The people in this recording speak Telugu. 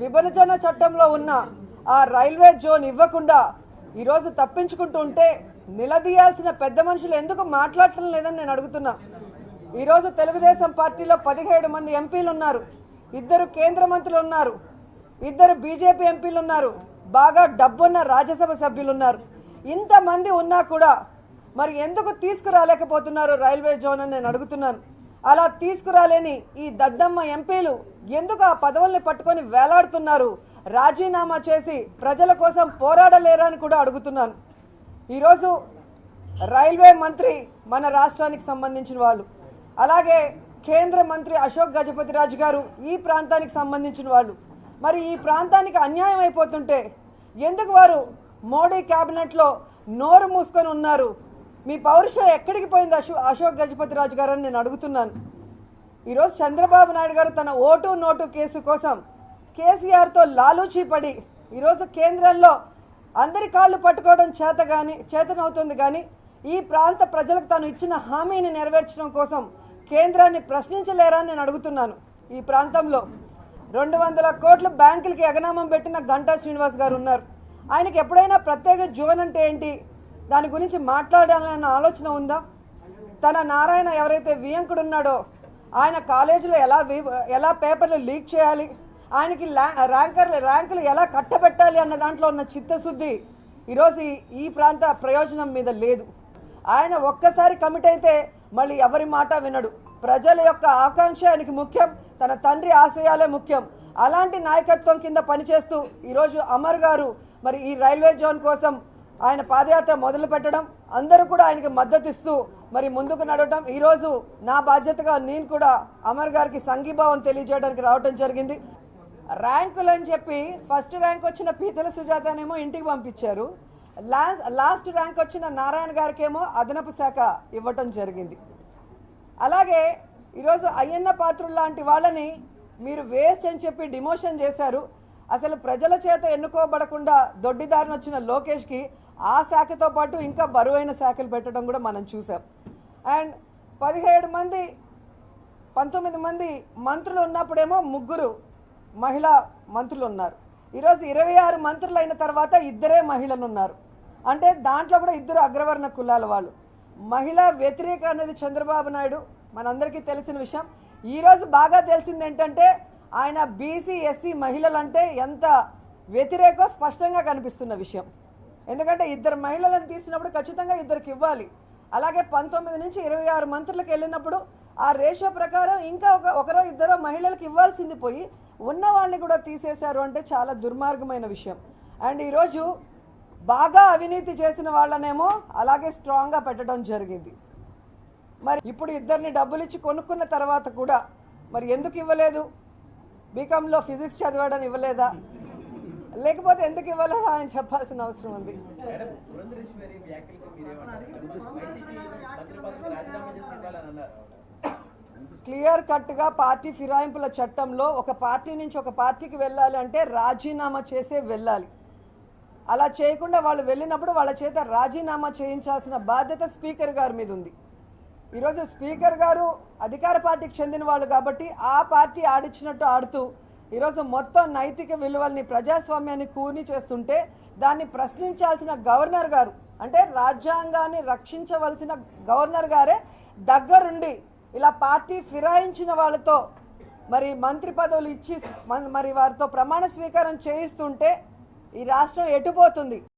విభజన చట్టంలో ఉన్న ఆ రైల్వే జోన్ ఇవ్వకుండా ఈరోజు తప్పించుకుంటూ ఉంటే నిలదీయాల్సిన పెద్ద మనుషులు ఎందుకు మాట్లాడటం లేదని నేను అడుగుతున్నా. ఈరోజు తెలుగుదేశం పార్టీలో పదిహేడు మంది ఎంపీలు ఉన్నారు. ఇద్దరు కేంద్ర మంత్రులు ఉన్నారు. ఇద్దరు బీజేపీ ఎంపీలు ఉన్నారు. బాగా డబ్బున్న రాజ్యసభ సభ్యులు ఉన్నారు. ఇంతమంది ఉన్నా కూడా మరి ఎందుకు తీసుకురాలేకపోతున్నారు రైల్వే జోన్ అని నేను అడుగుతున్నాను. అలా తీసుకురాలేని ఈ దద్దమ్మ ఎంపీలు ఎందుకు ఆ పదవుల్ని పట్టుకొని వేలాడుతున్నారు? రాజీనామా చేసి ప్రజల కోసం పోరాడలేరా అని కూడా అడుగుతున్నాను. ఈరోజు రైల్వే మంత్రి మన రాష్ట్రానికి సంబంధించిన వాళ్ళు అలాగే కేంద్ర మంత్రి అశోక్ గజపతి రాజు గారు ఈ ప్రాంతానికి సంబంధించిన వాళ్ళు. మరి ఈ ప్రాంతానికి అన్యాయం అయిపోతుంటే ఎందుకు వారు మోడీ క్యాబినెట్లో నోరు మూసుకొని ఉన్నారు? మీ పౌరుషం ఎక్కడికి పోయింది అశో అశోక్ గజపతిరాజు గారు అని నేను అడుగుతున్నాను. ఈరోజు చంద్రబాబు నాయుడు గారు తన ఓటు నోటు కేసు కోసం కేసీఆర్తో లాలూచీ పడి ఈరోజు కేంద్రంలో అందరి కాళ్ళు పట్టుకోవడం చేత కానీ చేతనవుతుంది కానీ ఈ ప్రాంత ప్రజలకు తాను ఇచ్చిన హామీని నెరవేర్చడం కోసం కేంద్రాన్ని ప్రశ్నించలేరా నేను అడుగుతున్నాను. ఈ ప్రాంతంలో రెండు వందల కోట్ల బ్యాంకులకి ఎగనామం పెట్టిన గంటా శ్రీనివాస్ గారు ఉన్నారు. ఆయనకి ఎప్పుడైనా ప్రత్యేక జోన్ అంటే ఏంటి? దాని గురించి మాట్లాడాలన్న ఆలోచన ఉందా? తన నారాయణ ఎవరైతే వియంకుడు ఉన్నాడో ఆయన కాలేజీలో ఎలా ఎలా పేపర్లు లీక్ చేయాలి? ఆయనకి ర్యాంకర్లు ర్యాంకులు ఎలా కట్టబెట్టాలి అన్న దాంట్లో ఉన్న చిత్తశుద్ధి ఈరోజు ఈ- ఈ ప్రాంత ప్రయోజనం మీద లేదు. ఆయన ఒక్కసారి కమిట్ అయితే మళ్ళీ ఎవరి మాట వినడు. ప్రజల యొక్క ఆకాంక్ష ఆయనకి ముఖ్యం తన తండ్రి ఆశయాలే ముఖ్యం. అలాంటి నాయకత్వం కింద పనిచేస్తూ ఈరోజు అమర్ గారు మరి ఈ రైల్వే జోన్ కోసం ఆయన పాదయాత్ర మొదలు పెట్టడం అందరూ కూడా ఆయనకి మద్దతు ఇస్తూ మరి ముందుకు నడవటం. ఈరోజు నా బాధ్యతగా నేను కూడా అమర్ గారికి సంఘీభావం తెలియజేయడానికి రావటం జరిగింది. ర్యాంకులు అని చెప్పి ఫస్ట్ ర్యాంక్ వచ్చిన పీతల సుజాతనేమో ఇంటికి పంపించారు. లాస్ట్ లాస్ట్ ర్యాంక్ వచ్చిన నారాయణ గారికేమో అదనపు శాఖ ఇవ్వటం జరిగింది. అలాగే ఈరోజు అయ్యన్న పాత్రులు లాంటి వాళ్ళని మీరు వేస్ట్ అని చెప్పి డిమోషన్ చేశారు. అసలు ప్రజల చేత ఎన్నుకోబడకుండా దొడ్డిదారిన వచ్చిన లోకేష్కి ఆ శాఖతో పాటు ఇంకా బరువైన శాఖలు పెట్టడం కూడా మనం చూసాం. అండ్ పదిహేడు మంది పంతొమ్మిది మంది మంత్రులు ఉన్నప్పుడేమో ముగ్గురు మహిళా మంత్రులు ఉన్నారు. ఈరోజు ఇరవై ఆరు మంత్రులు అయిన తర్వాత ఇద్దరే మహిళలు ఉన్నారు. అంటే దాంట్లో కూడా ఇద్దరు అగ్రవర్ణ కులాల వాళ్ళు. మహిళా వ్యతిరేక అనేది చంద్రబాబు నాయుడు మనందరికీ తెలిసిన విషయం. ఈరోజు బాగా తెలిసింది ఏంటంటే ఆయన బీసీ ఎస్సీ మహిళలంటే ఎంత వ్యతిరేకో స్పష్టంగా కనిపిస్తున్న విషయం. ఎందుకంటే ఇద్దరు మహిళలను తీసినప్పుడు ఖచ్చితంగా ఇద్దరికి ఇవ్వాలి. అలాగే పంతొమ్మిది నుంచి ఇరవై ఆరు మంత్రులకు వెళ్ళినప్పుడు ఆ రేషియో ప్రకారం ఇంకా ఒక ఒకరో ఇద్దరో మహిళలకు ఇవ్వాల్సింది పోయి ఉన్న వాళ్ళని కూడా తీసేశారు అంటే చాలా దుర్మార్గమైన విషయం. అండ్ ఈరోజు బాగా అవినీతి చేసిన వాళ్ళనేమో అలాగే స్ట్రాంగ్గా పెట్టడం జరిగింది. మరి ఇప్పుడు ఇద్దరిని డబ్బులు ఇచ్చి కొనుక్కున్న తర్వాత కూడా మరి ఎందుకు ఇవ్వలేదు? బీకాంలో ఫిజిక్స్ చదివాడని ఇవ్వలేదా? లేకపోతే ఎందుకు ఇవ్వలేదా అని చెప్పాల్సిన అవసరం ఉంది. క్లియర్ కట్గా పార్టీ ఫిరాయింపుల చట్టంలో ఒక పార్టీ నుంచి ఒక పార్టీకి వెళ్ళాలి అంటే రాజీనామా చేసే వెళ్ళాలి. అలా చేయకుండా వాళ్ళు వెళ్ళినప్పుడు వాళ్ళ చేత రాజీనామా చేయించాల్సిన బాధ్యత స్పీకర్ గారి మీద ఉంది. ఈరోజు స్పీకర్ గారు అధికార పార్టీకి చెందిన వాళ్ళు కాబట్టి ఆ పార్టీ ఆడిచ్చినట్టు ఆడుతూ ఈరోజు మొత్తం నైతిక విలువల్ని ప్రజాస్వామ్యాన్ని కూని చేస్తుంటే దాన్ని ప్రశ్నించాల్సిన గవర్నర్ గారు అంటే రాజ్యాంగాన్ని రక్షించవలసిన గవర్నర్ గారే దగ్గరుండి ఇలా పార్టీ ఫిరాయించిన వాళ్ళతో మరి మంత్రి పదవులు ఇచ్చి మరి వారితో ప్రమాణ స్వీకారం చేయిస్తుంటే ఈ రాష్ట్రం ఎటుపోతుంది?